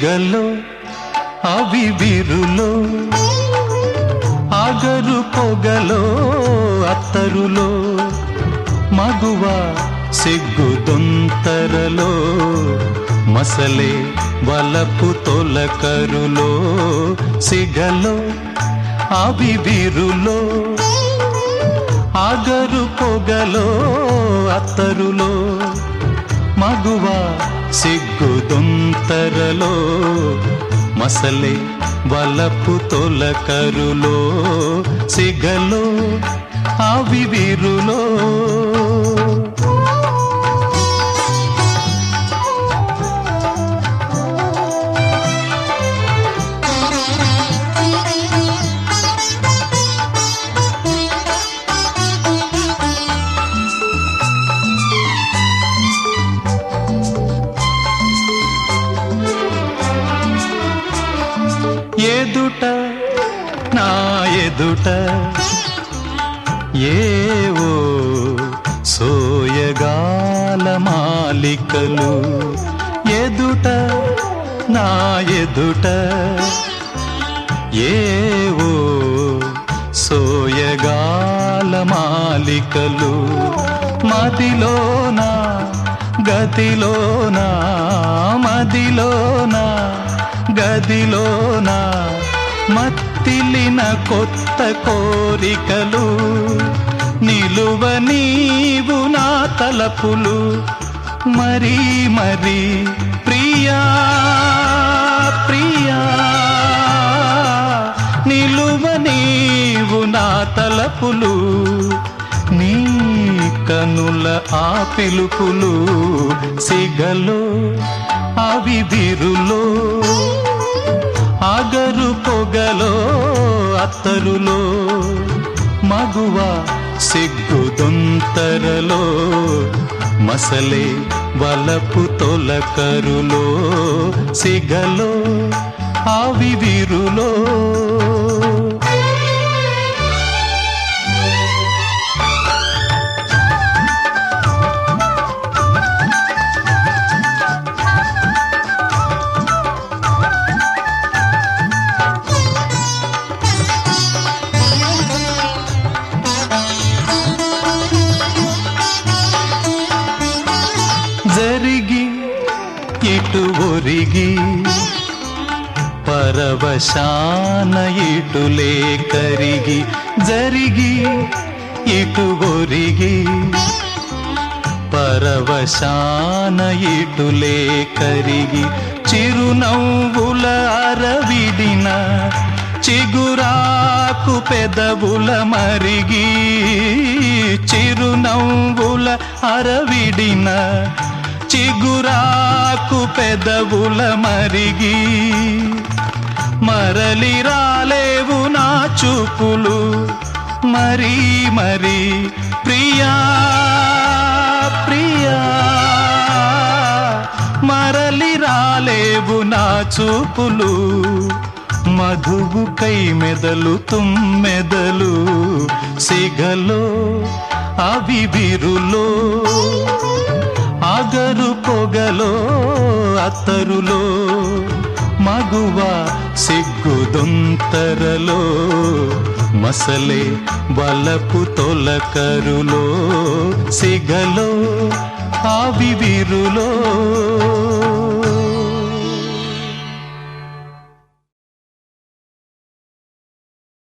సిగలో అవి విరులో అగరు పొగలో అత్తరులో మగువ సిగ్గుదొంతరలో మసలే వలపు తొలకరులో సిగలో అవి విరులో అగరు పొగలో అత్తరులో. మగువ సిగ్గుదొంతరలో మసలే వలపు తొలకరులో సిగలో అవి ఎదుట నా ఎదుట ఏవో సోయగాల మాలికలు ఎదుట నా ఎదుట ఏవో సోయగాల మాలికలు మదిలోనా గతిలోనా మదిలోనా? గదిలోన మత్తిలిన కొత్త కోరికలు నిలువ నీవు నా తలపులు మరీ మరీ ప్రియా ప్రియా. నిలువ నీవు నా తలపులు నీ కనుల ఆ పిలుపులు సిగలో అవి బిరులో సాగరు పొగలో అత్తరులో మగువ సిగ్గుదొంతరలో మసలే వలపు తొలకరులో సిగలో అవి జరిగి ఇటు ఒరిగి పరవశాన ఇటులే కరిగి జరిగి ఇటు ఒరిగి పరవశాన ఇటులే కరిగి చిరునవ్వుల అరవిడిన చిగురాకు పెదవుల మరిగి చిరునవ్వుల అరవిడిన చిగురాకు పెదవుల మరిగి మరలి రాలేవు నా చూపులు. మరీ మరీ ప్రియా ప్రియా మరలి రాలేవు నా చూపులు. మధువు కై మెదలు తుమ్మెదలు సిగలో అవి బిరులో అత్తరులో మగువ సిగ్గుదొంతరలో మసలే బలపు తొలకరులో సిగలో ఆవిరులో